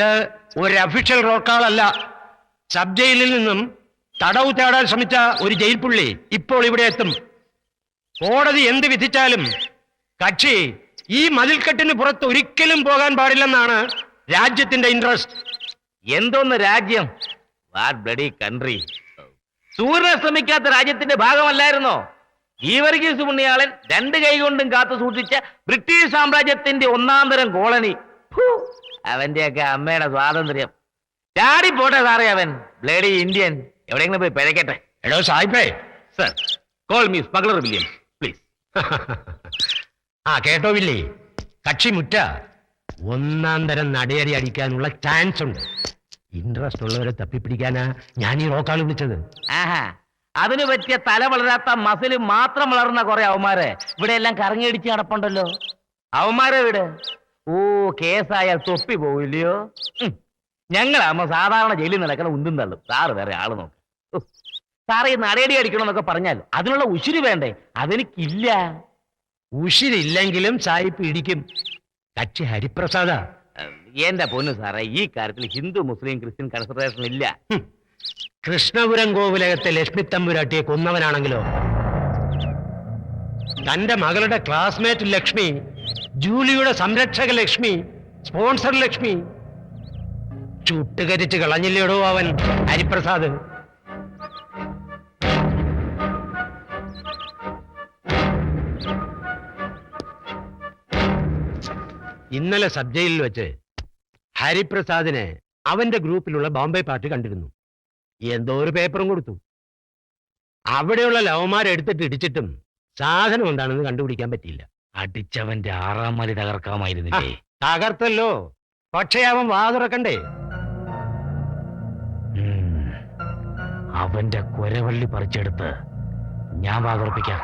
ഇത് ഒരു official റോക്കാളല്ല sub ജയിലിൽ നിന്നും തടവ് തേടാൻ ശ്രമിച്ച ഒരു ജയിൽ പുള്ളി ഇപ്പോൾ ഇവിടെ എത്തും. കോടതി എന്ത് വിധിച്ചാലും കക്ഷി ഈ മതിൽക്കെട്ടിന് പുറത്ത് ഒരിക്കലും പോകാൻ പാടില്ലെന്നാണ് രാജ്യത്തിന്റെ ഇൻട്രസ്റ്റ് എന്തോന്ന് രാജ്യം? ബ്ലഡി കൺട്രി സൂര്യനെ ശ്രമിക്കാത്ത രാജ്യത്തിന്റെ ഭാഗമല്ലായിരുന്നോ? ഈ വർഗീസ് പുണ്യാളൻ രണ്ട് കൈകൊണ്ടും കാത്തു സൂക്ഷിച്ച ബ്രിട്ടീഷ് സാമ്രാജ്യത്തിന്റെ ഒന്നാം തരം കോളനി. അവന്റെയൊക്കെ അമ്മയുടെ സ്വാതന്ത്ര്യം. ചാടി പോട്ടെ സാറേ അവൻ. Bloody Indian. എവിടെയെങ്കിലും പോയി പിഴയ്ക്കട്ടെ എടോ സായിപ്പേ. Sir call me smuggler William please. ആ കേട്ടോ വില്ലേ. കക്ഷി മുറ്റ. ഒന്നാം തരം നടയടി അടിക്കാനുള്ള ചാൻസ് ഉണ്ട്. ഇൻട്രസ്റ്റ് ഉള്ളവരെ തപ്പിപ്പിടിക്കാനാ ഞാൻ ഈ റോക്കാൾ വിളിച്ചത്. ആഹാ അതിനു പറ്റിയ തല വളരാത്ത മസിൽ മാത്രം വളർന്ന കുറെ അവന്മാരെ. ഇവിടെ എല്ലാം കറങ്ങിയടിച്ച് നടപ്പുണ്ടല്ലോ. അവന്മാരെ വിട്. ഓ കേസായാൽ തൊപ്പി പോവില്ലയോ. ഞങ്ങളാകുമ്പോ സാധാരണ ജയിലിൽ നടക്കണ ഉന്തും തള്ളും. സാറ് വേറെ ആൾ നോക്ക്. സാറ് ഈ നടയടി അടിക്കണമെന്നൊക്കെ പറഞ്ഞാൽ അതിനുള്ള ഉശിരി വേണ്ടേ? അതെനിക്കില്ല. ഉശിരില്ലെങ്കിലും സായിപ്പ് ഇടിക്കും. കക്ഷി ഹരിപ്രസാദ. എന്റെ പൊന്നു സാറേ ഈ കാര്യത്തിൽ ഹിന്ദു മുസ്ലിം ക്രിസ്ത്യൻ കൺസിഡറേഷൻ ഇല്ല. കൃഷ്ണപുരം കോവിലകത്തെ ലക്ഷ്മി തമ്പുരാട്ടിയെ കൊന്നവനാണെങ്കിലോ? തന്റെ മകളുടെ ക്ലാസ്മേറ്റ് ലക്ഷ്മി ജൂലിയുടെ സംരക്ഷക ലക്ഷ്മി സ്പോൺസർ ലക്ഷ്മി. ചുട്ടുകരിച്ച് കളഞ്ഞില്ലേടോ അവൻ ഹരിപ്രസാദ്. ഇന്നലെ സബ് ജയിലിൽ വെച്ച് ഹരിപ്രസാദിനെ അവന്റെ ഗ്രൂപ്പിലുള്ള ബോംബെ പാർട്ടി കണ്ടിരുന്നു. എന്തോ ഒരു പേപ്പറും കൊടുത്തു. അവിടെയുള്ള ലവന്മാരെടുത്തിട്ട് ഇടിച്ചിട്ടും സാധനം എന്താണെന്ന് കണ്ടുപിടിക്കാൻ പറ്റിയില്ല. അടിച്ചവന്റെ ആറാം മലി തകർക്കാമായിരുന്നില്ലേ? തകർത്തല്ലോ. പക്ഷേ അവൻ വാതുറക്കണ്ടേ. അവന്റെ കുരവള്ളി പറിച്ചെടുത്ത് ഞാൻ വാതുറപ്പിക്കാം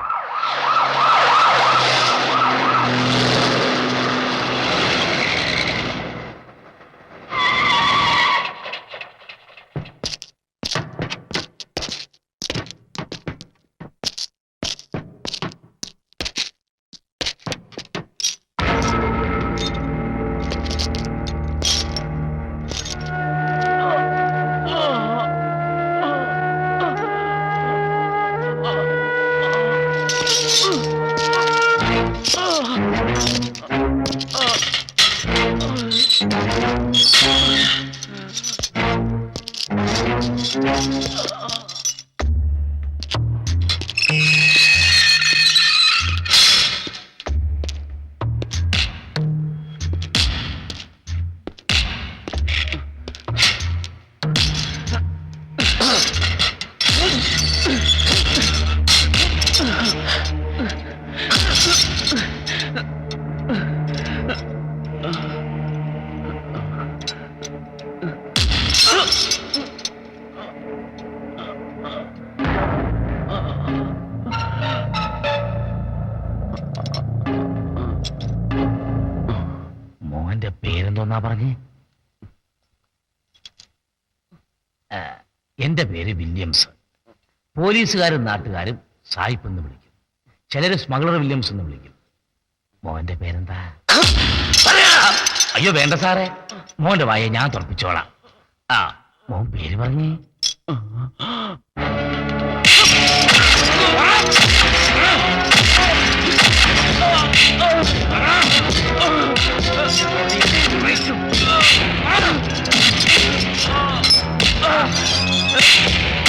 പോലീസുകാരും നാട്ടുകാരും സായിപ്പ് എന്ന് വിളിക്കും ചിലര് സ്മഗ്ലർ വില്യംസ് എന്ന് വിളിക്കും മോന്റെ പേരെന്താ അയ്യോ വേണ്ട സാറേ മോന്റെ വായ ഞാൻ തുറപ്പിച്ചോളാം ആ മോൻ പേര് പറഞ്ഞേ Ah!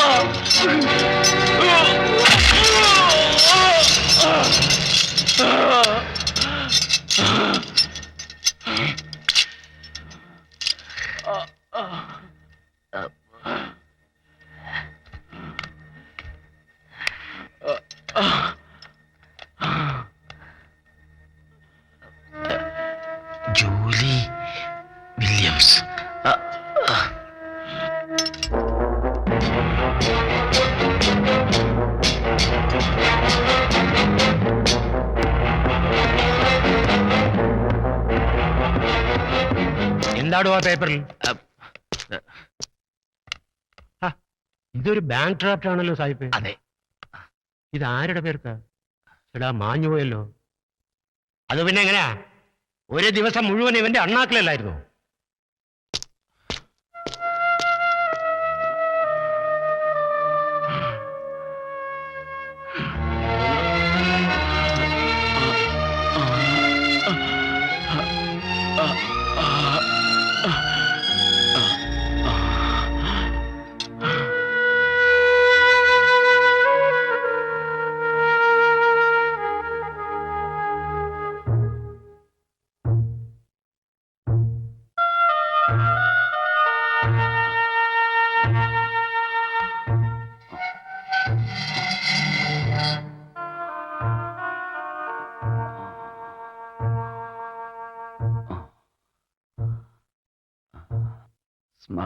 Ah! എന്താടോ ആ പേപ്പറിൽ ഇതൊരു ബാങ്ക് ഡ്രാഫ്റ്റ് ആണല്ലോ സാഹിബ്. അതെ. ഇത് ആരുടെ പേർക്കാ? എടാ മാഞ്ഞു പോയല്ലോ. അത് പിന്നെ എങ്ങനെയാ? ഒരു ദിവസം മുഴുവൻ ഇവന്റെ അണ്ണാക്കിലല്ലായിരുന്നു?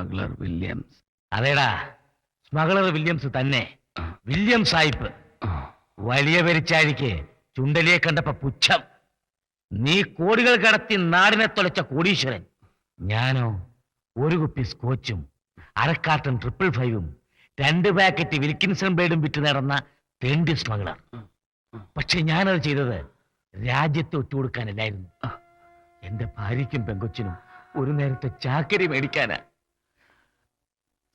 സ്മഗ്ലർ വില്യംസ് അതേടാ സ്മഗ്ലർ വില്യംസ് തന്നെ. വില്യം സായിപ്പ്. വലിയ പെരിച്ചാഴിക്ക് ചുണ്ടലിയെ കണ്ടപ്പോ പുച്ഛം. നീ കോടികൾ കടത്തി നാടിനെ തുളച്ച കോടീശ്വരൻ. ഞാനോ ഒരു കുപ്പി സ്കോച്ചും അരക്കാട്ടൻ ട്രിപ്പിൾ ഫൈവും രണ്ട് പാക്കറ്റ് വിൽക്കിൻസൺ ബ്ലേഡും വിറ്റ് നടന്ന തെണ്ടി സ്മഗ്ലർ പക്ഷെ ഞാനത് ചെയ്തത് രാജ്യത്തെ ഒറ്റുകൊടുക്കാനല്ലായിരുന്നു എന്റെ ഭാര്യയ്ക്കും പെങ്കൊച്ചിനും ഒരു നേരത്തെ ചാക്കരി മേടിക്കാനാ.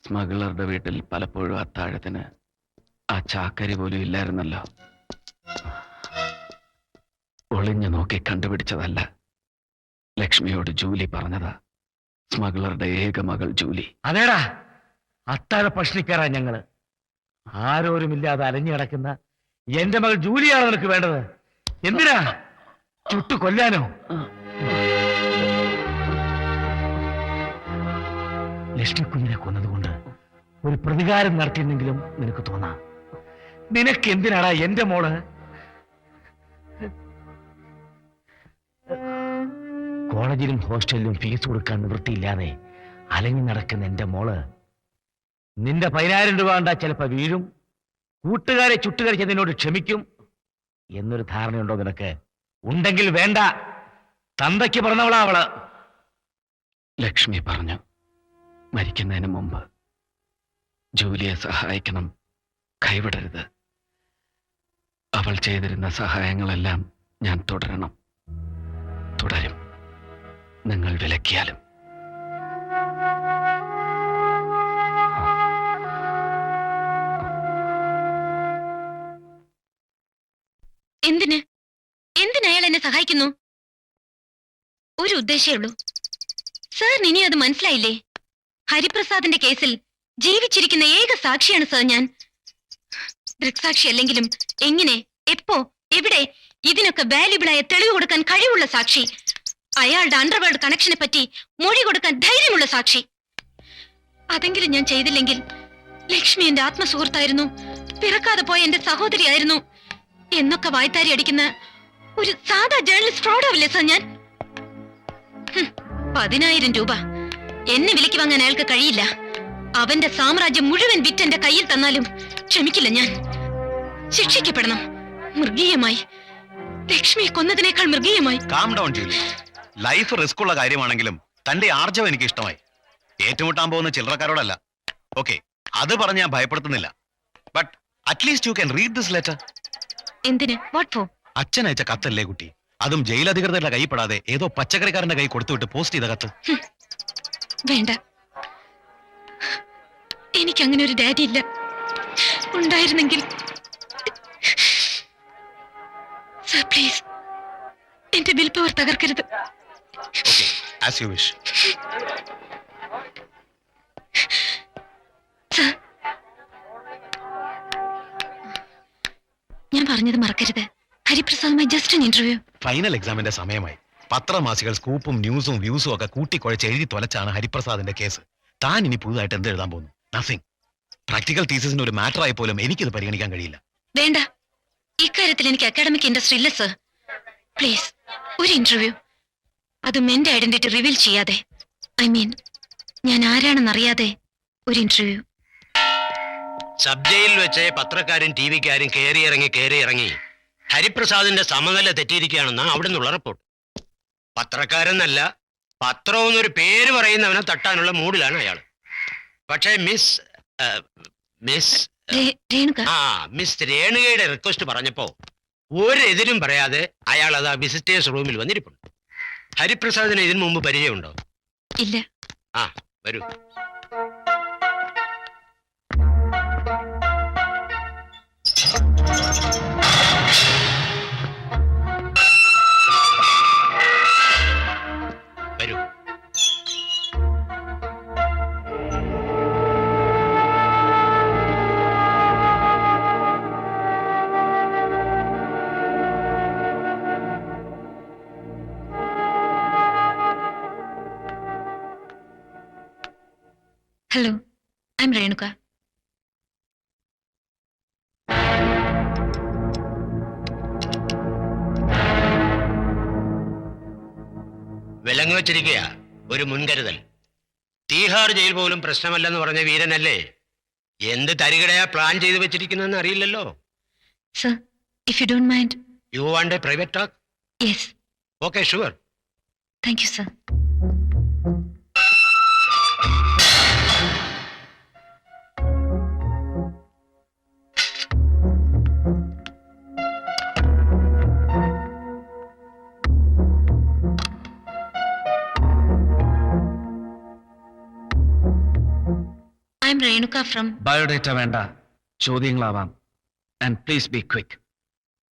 സ്മഗ്ലറുടെ വീട്ടിൽ പലപ്പോഴും അത്താഴത്തിന് ആ ചാക്കരി പോലും ഇല്ലായിരുന്നല്ലോ. ഒളിഞ്ഞു നോക്കി കണ്ടുപിടിച്ചതല്ല. ലക്ഷ്മിയോട് ജൂലി പറഞ്ഞതാ. സ്മഗ്ലറുടെ ഏക മകൾ ജൂലി. അതേടാ അത്താഴ പഷ്ണിക്കാരാ ഞങ്ങൾ. ആരോരുമില്ലാതെ അലഞ്ഞു കിടക്കുന്ന എന്റെ മകൾ ജൂലിയാണ് നിനക്ക് വേണ്ടത്. എന്തിനാ? ചുട്ടു കൊല്ലാനോ? ലക്ഷ്മിക്കുഞ്ഞിനെ കൊന്നതുകൊണ്ട് ഒരു പ്രതികാരം നടത്തിയെന്നെങ്കിലും നിനക്ക് തോന്നാം. നിനക്ക് എന്തിനാടാ എന്റെ മോൾ? കോളേജിലും ഹോസ്റ്റലിലും ഫീസ് കൊടുക്കാൻ നിവൃത്തിയില്ലാതെ അലഞ്ഞു നടക്കുന്ന എന്റെ മോൾ നിന്റെ പതിനായിരം രൂപ കണ്ടാ ചിലപ്പോ വീഴും. കൂട്ടുകാരെ ചുട്ടുകരിച്ച് നിന്നോട് ക്ഷമിക്കും. എന്നൊരു ധാരണയുണ്ടോ നിനക്ക്? ഉണ്ടെങ്കിൽ വേണ്ട. തന്തയ്ക്ക് പറഞ്ഞവളാ അവൾ. ലക്ഷ്മി പറഞ്ഞു മരിക്കുന്നതിന് മുമ്പ് ജൂലിയെ സഹായിക്കണം. കൈവിടരുത്. അവൾ ചെയ്തിരുന്ന സഹായങ്ങളെല്ലാം ഞാൻ തുടരണം. തുടരും. നിങ്ങൾ വിലക്കിയാലും. എന്തിന്? എന്തിന് അയാൾ എന്നെ സഹായിക്കുന്നു? ഒരു ഉദ്ദേശമേ ഉള്ളൂ. സാറിന് ഇനി അത് മനസ്സിലായില്ലേ? ഹരിപ്രസാദിന്റെ കേസിൽ ജീവിച്ചിരിക്കുന്ന ഏക സാക്ഷിയാണ് സാർ ഞാൻ. ദൃക്സാക്ഷി അല്ലെങ്കിലും എങ്ങനെ എപ്പോ എവിടെ ഇതിനൊക്കെ വാല്യുബിൾ ആയ തെളിവ് കൊടുക്കാൻ കഴിവുള്ള സാക്ഷി. അയാളുടെ അണ്ടർവേൾഡ് കണക്ഷനെ പറ്റി മൊഴി കൊടുക്കാൻ ധൈര്യമുള്ള സാക്ഷി. അതെങ്കിലും ഞാൻ ചെയ്തില്ലെങ്കിൽ ലക്ഷ്മി എന്റെ ആത്മസുഹൃത്തായിരുന്നു. പിറക്കാതെ പോയ എന്റെ സഹോദരിയായിരുന്നു. എന്നൊക്കെ വായ്ത്താരി അടിക്കുന്ന ഒരു സാധാ ജേർണലിസ്റ്റ് ഫ്രോഡാവില്ലേ സാർ ഞാൻ? പതിനായിരം രൂപ. എന്നെ വിലക്ക് വാങ്ങാൻ അയാൾക്ക് കഴിയില്ല. അവന്റെ സാമ്രാജ്യം മുഴുവൻ വിറ്റ് എന്റെ കയ്യിൽ തന്നാലും ക്ഷമിക്കില്ല ഞാൻ. ശിക്ഷിക്കപ്പെടണം. മൃഗീയമായി. ലക്ഷ്മിയെ കൊന്നതിനേക്കാൾ മൃഗീയമായി. Calm down Julie life risk ഉള്ള കാര്യമാണെങ്കിലും തന്റെ ആർജവം എനിക്ക് ഇഷ്ടമായി. ഏറ്റുമുട്ടാൻ പോകുന്ന ചില്ലറക്കാരോടല്ല. ഓക്കെ അത് പറഞ്ഞ് ഞാൻ ഭയപ്പെടുത്തുന്നില്ല. But at least you can read this letter എന്തിന്? വാട്ട് ഫോർ അച്ഛൻ അയച്ച കത്തല്ലേ കുട്ടി? അതും ജയിലധികൃതരുടെ കൈപ്പെടാതെ ഏതോ പച്ചക്കറിക്കാരന്റെ കൈ കൊടുത്തുവിട്ട് പോസ്റ്റ് ചെയ്ത കത്ത്. വേണ്ട. എനിക്ക് അങ്ങനെ ഒരു ഡാഡി ഇല്ല. ഉണ്ടായിരുന്നെങ്കിൽ സർ പ്ലീസ് എന്റെ ബിൽ പവർ തകർക്കരുത്. ആസ് യു വിഷ് ഞാൻ പറഞ്ഞത് മറക്കരുത്. ഹരിപ്രസാദുമായി ജസ്റ്റ് ഇന്റർവ്യൂ ഫൈനൽ എക്സാമിന്റെ സമയമായി. പത്രമാസികൾ സ്കൂപ്പും ന്യൂസും വ്യൂസും ഒക്കെ കൂട്ടിക്കുഴച്ച് എഴുതി തൊലച്ചാണ് ഹരിപ്രസാദിന്റെ കേസ് താൻ ഇനി പുതുതായിട്ട് എന്ത് എഴുതാൻ പോകുന്നു? നത്തിങ് പ്രാക്ടിക്കൽ തീസിന് ഒരു മാറ്റർ ആയി പോലും എനിക്കിത് പരിഗണിക്കാൻ കഴിയില്ല. വേണ്ട. ഇക്കാര്യത്തിൽ എനിക്ക് അക്കാഡമിക് ഇൻട്രസ്റ്റ് ഇല്ല സർ പ്ലീസ് ഒരു ഇന്റർവ്യൂ അതും എന്റെ ഐഡന്റിറ്റി റിവീൽ ചെയ്യാതെ. ഐ മീൻ ഞാൻ ആരാണെന്നറിയാതെ ഒരു ഇന്റർവ്യൂ സബ് ജയിൽ വെച്ച് പത്രക്കാരും ടി വിക്കാരും കയറി ഇറങ്ങി കയറി ഇറങ്ങി ഹരിപ്രസാദിന്റെ സമനില തെറ്റിയിരിക്കുകയാണെന്നാണ് അവിടെ നിന്നുള്ള റിപ്പോർട്ട് പത്രക്കാരെന്നല്ല പത്രമെന്നൊരു പേര് പറയുന്നവനെ തട്ടാനുള്ള മൂഡിലാണ് അയാൾ പക്ഷേ മിസ് മിസ് ആ മിസ് രേണുകയുടെ റിക്വസ്റ്റ് പറഞ്ഞപ്പോ ഒരു എതിരും പറയാതെ അയാൾ അത് ആ വിസിറ്റേഴ്സ് റൂമിൽ വന്നിരിപ്പുണ്ട്. ഹരിപ്രസാദിന് ഇതിനു മുമ്പ് പരിചയമുണ്ടോ? ഇല്ല. ആ വരൂ. വിലങ്ങ് വെച്ചിരിക്കുക ഒരു മുൻകരുതൽ. തീഹാർ ജയിൽ പോലും പ്രശ്നമല്ലെന്ന് പറഞ്ഞ വീരനല്ലേ? എന്ത് തരികടയാ പ്ലാൻ ചെയ്തു വെച്ചിരിക്കുന്നെന്ന് അറിയില്ലല്ലോ. Sir if you don't mind you want a private talk yes okay sure thank you sir M Renuka from biodata വേണ്ട. ചോദ്യങ്ങളാവാം. ആൻഡ് പ്ലീസ് ബി ക്വിക്ക്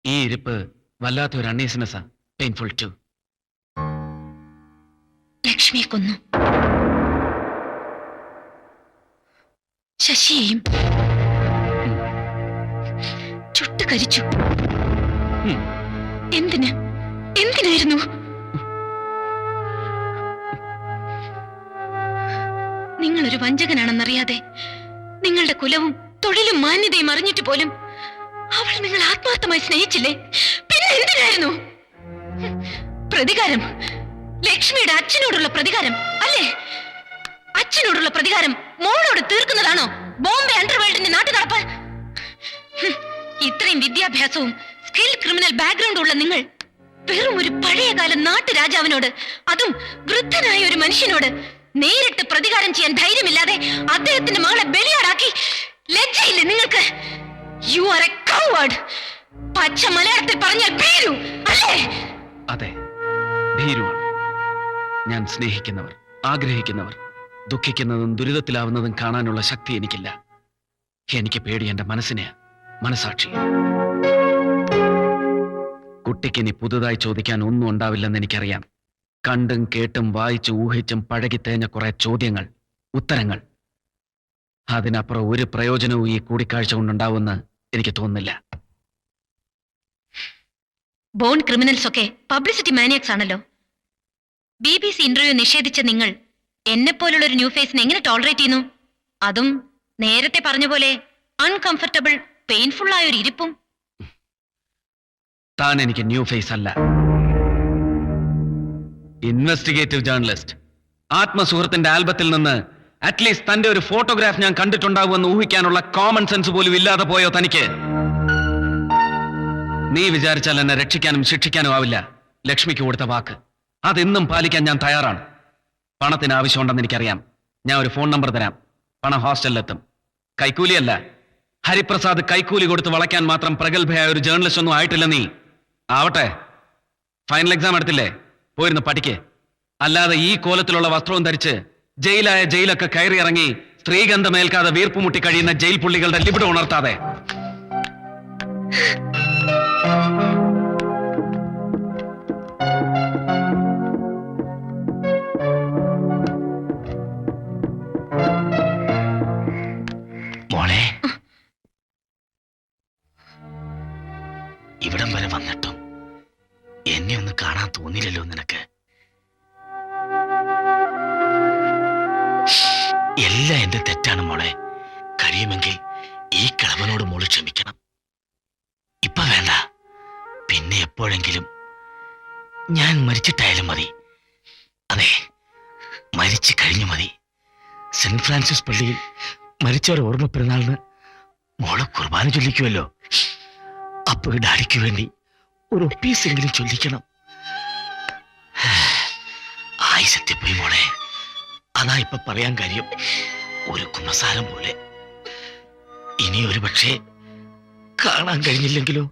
ഈ ഇരിപ്പ് വല്ലാത്തൊരു അണ്ണീസിനെസ്സാ പെയിൻഫുൾ ടു ലക്ഷ്മിയെ കൊന്നു. ശശിയെയും ചുട്ടു കരിച്ചു എന്തിന്? എന്തിനായിരുന്നു? നിങ്ങളൊരു വഞ്ചകനാണെന്നറിയാതെ നിങ്ങളുടെ കുലവും തൊഴിലും മാന്യതയും അറിഞ്ഞിട്ട് പോലും അവൾ നിങ്ങൾ ആത്മാർത്ഥമായി സ്നേഹിച്ചില്ലേ? പിന്നെ എന്തിനായിരുന്നു? പ്രതികാരം. ലക്ഷ്മിയുടെ അച്ഛനോടുള്ള പ്രതികാരം അല്ലേ? അച്ഛനോടുള്ള പ്രതികാരം മോളോട് തീർക്കുന്നതാണോ? ബോംബെ അണ്ടർവേൾഡിന്റെ നാട്ടു നടപ്പ് ഇത്രയും വിദ്യാഭ്യാസവും സ്കിൽ ക്രിമിനൽ ബാക്ക്ഗ്രൗണ്ട് ഉള്ള നിങ്ങൾ വെറും ഒരു പഴയകാല നാട്ടുരാജാവിനോട് അതും വൃദ്ധനായ ഒരു മനുഷ്യനോട് നേരിട്ട് പ്രതികാരം ചെയ്യാൻ ധൈര്യമില്ലാതെ അദ്ദേഹത്തിന്റെ മകളെ ബലിയാടാക്കി. ലജ്ജയില്ലേ നിങ്ങൾക്ക്? യു ആർ എ കൗവേർഡ് പച്ച മലയാളത്തിൽ പറഞ്ഞാൽ ഭീരു അല്ലേ? അതെ ഭീരുവാണ്. ഞാൻ സ്നേഹിക്കുന്നവർ ആഗ്രഹിക്കുന്നവർ ദുഃഖിക്കുന്നതും ദുരിതത്തിലാവുന്നതും കാണാനുള്ള ശക്തി എനിക്കില്ല. എനിക്ക് പേടി എന്റെ മനസ്സിനെ മനസാക്ഷി കുട്ടിക്കിനി പുതുതായി ചോദിക്കാൻ ഒന്നും ഉണ്ടാവില്ലെന്ന് എനിക്കറിയാം. കണ്ടും കേട്ടും വായിച്ചും ഊഹിച്ചും തേഞ്ഞ കുറെ ചോദ്യങ്ങൾ ഉത്തരങ്ങൾ. അതിനപ്പുറം ഒരു പ്രയോജനവും ഈ കൂടിക്കാഴ്ച കൊണ്ടുണ്ടാവുമെന്ന് എനിക്ക് തോന്നുന്നില്ല. ബോൺ ക്രിമിനൽസ് ഒക്കെ പബ്ലിസിറ്റി മാനിയക്സ് ആണല്ലോ. ബി ബി സി ഇന്റർവ്യൂ നിഷേധിച്ച നിങ്ങൾ എന്നെ പോലുള്ള ഒരു ന്യൂ ഫേസിനെ എങ്ങനെ ടോളറേറ്റ് ചെയ്യുന്നു? അതും നേരത്തെ പറഞ്ഞ പോലെ അൺകംഫർട്ടബിൾ പെയിൻഫുൾ ആയ ഒരു ഇരിപ്പും. താൻ എനിക്ക് ന്യൂ ഫേസ് അല്ല. ഇൻവെസ്റ്റിഗേറ്റീവ് ജേർണലിസ്റ്റ് ആത്മസുഹൃത്തിന്റെ ആൽബത്തിൽ നിന്ന് അറ്റ്ലീസ്റ്റ് തന്റെ ഒരു ഫോട്ടോഗ്രാഫ് ഞാൻ കണ്ടിട്ടുണ്ടാവുമെന്ന് ഊഹിക്കാനുള്ള കോമൺ സെൻസ് പോലും ഇല്ലാതെ പോയോ തനിക്ക്? നീ വിചാരിച്ചാൽ എന്നെ രക്ഷിക്കാനും ശിക്ഷിക്കാനും ആവില്ല. ലക്ഷ്മിക്ക് കൊടുത്ത വാക്ക്. അതെന്നും പാലിക്കാൻ ഞാൻ തയ്യാറാണ്. പണത്തിന് ആവശ്യമുണ്ടെന്ന് എനിക്കറിയാം. ഞാൻ ഒരു ഫോൺ നമ്പർ തരാം. പണം ഹോസ്റ്റലിലെത്തും കൈക്കൂലിയല്ല. ഹരിപ്രസാദ് കൈക്കൂലി കൊടുത്ത് വളയ്ക്കാൻ മാത്രം പ്രഗത്ഭയായ ഒരു ജേർണലിസ്റ്റ് ഒന്നും ആയിട്ടില്ല നീ. ആവട്ടെ. ഫൈനൽ എക്സാം എടുത്തില്ലേ? പോയിരുന്ന് പഠിക്കേ അല്ലാതെ ഈ കോലത്തിലുള്ള വസ്ത്രവും ധരിച്ച് ജയിലായ ജയിലൊക്കെ കയറി ഇറങ്ങി സ്ത്രീഗന്ധമേൽക്കാതെ വീർപ്പുമുട്ടി കഴിയുന്ന ജയിൽ പുള്ളികളുടെ ലിബിഡ് ഉണർത്താതെ. ഇവിടം വരെ വന്നിട്ടും എന്നെ കാണാൻ തോന്നില്ലല്ലോ നിനക്ക്. എല്ലാം എന്റെ തെറ്റാണ് മോളെ. കഴിയുമെങ്കിൽ ഈ കിളവനോട് മോൾ ക്ഷമിക്കണം. ഇപ്പൊ വേണ്ട. പിന്നെ എപ്പോഴെങ്കിലും ഞാൻ മരിച്ചിട്ടായാലും മതി. അതെ മരിച്ചു കഴിഞ്ഞു മതി. സെന്റ് ഫ്രാൻസിസ് പള്ളിയിൽ മരിച്ചവരെ ഓർമ്മ പെരുന്നാളിന് മോളെ കുർബാന ചൊല്ലിക്കുമല്ലോ അപ്പൊ ഡാഡിക്ക് വേണ്ടി ഒരു ഒപ്പീസെങ്കിലും ചൊല്ലിക്കണം. ആയിസെത്തിപ്പോയി മോളെ. അതാ ഇപ്പൊ പറയാൻ കാര്യം. ഒരു കുമസാരം പോലെ. ഇനി ഒരു പക്ഷേ കാണാൻ കഴിഞ്ഞില്ലെങ്കിലോ?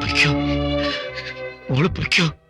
പൊയ്ക്കോ. മോൾ പൊയ്ക്കോ.